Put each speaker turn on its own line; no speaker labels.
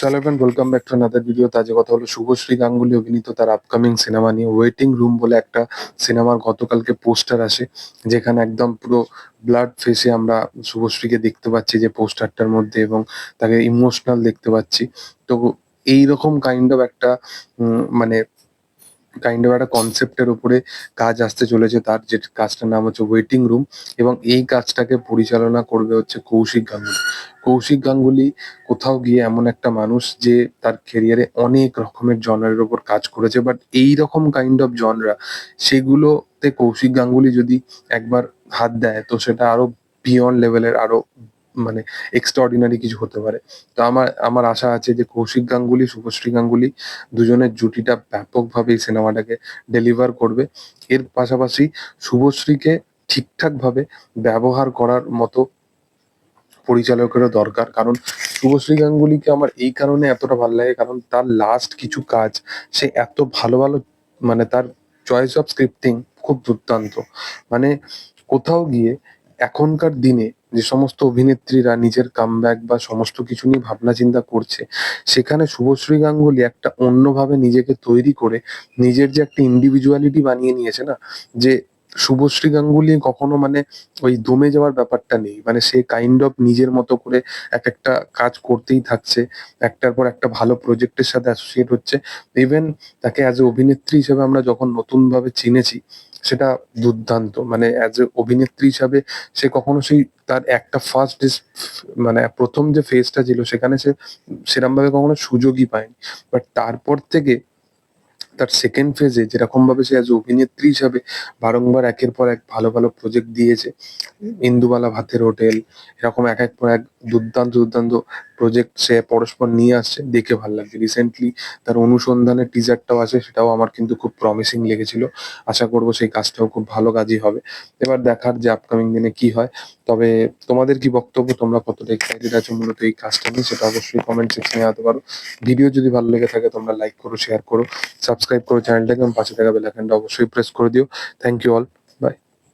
চলো friend welcome back to another video তাজে কথা হলো শুভশ্রী গাঙ্গুলি অভিনীত তার আপকামিং সিনেমা নিয়ে ওয়েটিং রুম বলে একটা সিনেমার গতকালকে পোস্টার আসে, যেখানে একদম পুরো ব্লাড ফেসে আমরা শুভশ্রীকে দেখতে পাচ্ছি যে পোস্টারটার মধ্যে এবং তাকে ইমোশনাল দেখতে পাচ্ছি। তো এইরকম কাইন্ড অফ একটা মানে কাইন্ড অফ একটা কনসেপ্টের উপরে কাজ আসতে চলেছে তার, যে কাজটার নাম হচ্ছে ওয়েটিং রুম এবং এই কাজটাকে পরিচালনা করবে হচ্ছে কৌশিক গাঙ্গুলি। কৌশিক গাঙ্গুলি কোথাও গিয়ে এমন একটা মানুষ যে তার কেরিয়ারে অনেক রকমের জনারের ওপর কাজ করেছে বাট এই রকম কাইন্ড অফ জনরা সেগুলোতে কৌশিক গাঙ্গুলি যদি একবার হাত দেয়, তো সেটা আরও বিয়ন্ড লেভেলের আরও মানে এক্সট্রাঅর্ডিনারি কিছু হতে পারে। তো আমার আমার আশা আছে যে কৌশিক গাঙ্গুলি, শুভশ্রী গাঙ্গুলি দুজনের জুটিটা ব্যাপকভাবে এই সিনেমাটাকে ডেলিভার করবে। এর পাশাপাশি শুভশ্রীকে ঠিকঠাক ভাবে ব্যবহার করার মতো পরিচালকেরও দরকার। কারণ শুভশ্রী গাঙ্গুলিকে আমার এই কারণে এতটা ভালো লাগে, কারণ তার লাস্ট কিছু কাজ সে এত ভালো ভালো মানে তার চয়েস অফ স্ক্রিপ্টিং খুব দুর্দান্ত। মানে কোথাও গিয়ে এখনকার দিনে যে সমস্ত অভিনেত্রীরা নিজের কামব্যাক বা সমস্ত কিছু নিয়ে ভাবনা চিন্তা করছে, সেখানে শুভশ্রী গাঙ্গুলি একটা অন্যভাবে নিজেকে তৈরি করে নিজের যে একটা ইন্ডিভিজুয়ালিটি বানিয়ে নিয়েছে না, যে শুভশ্রী গাঙ্গুলি কখনো মানে ওই দমে যাওয়ার ব্যাপারটা নেই। মানে সে কাইন্ড অফ নিজের মতো করে এক একটা কাজ করতেই থাকছে, একটার পর একটা ভালো প্রজেক্টের সাথে অ্যাসোসিয়েট হচ্ছে। ইভেন তাকে অ্যাজ এ অভিনেত্রী হিসেবে আমরা যখন নতুনভাবে চিনেছি সেটা দুর্দান্ত। মানে অ্যাজ এ অভিনেত্রী হিসাবে সে কখনো সেই তার একটা ফার্স্ট মানে প্রথম যে ফেজটা ছিল, সেখানে সে সেরকম ভাবে কখনো সুযোগই পায়নি। বাট তারপর থেকে তার সেকেন্ড ফেজে যেরকম ভাবে সে অ্যাজ অভিনেত্রী হিসাবে বারংবার একের পর এক ভালো ভালো প্রজেক্ট দিয়েছে। ইন্দুবালা ভাতের হোটেল এরকম এক এক পর এক দুর্দান্ত দুর্দান্ত প্রজেক্ট সে পরস্পর নিয়ে আসছে, দেখে ভালো লাগছে। রিসেন্টলি তার অনুসন্ধানের টিজারটাও আছে, সেটাও আমার কিন্তু খুব প্রমিসিং লেগেছিল। আশা করব সেই কাজটাও খুব ভালো কাজই হবে। এবার দেখার যে আপকামিং দিনে কি হয়। তবে তোমাদের কি বক্তব্য? তোমরা কতটা এক্সাইটেড আছো মূলত এই কাজটা নিয়ে, সেটা অবশ্যই কমেন্ট সেকশনে জানাতে পারো। ভিডিও যদি ভালো লেগে থাকে, তোমরা লাইক করো শেয়ার করো সাবস্ক্রাইব করো চ্যানেলটাকে এবং পাশে থাকা বেল অবশ্যই প্রেস করে দিও। Thank you all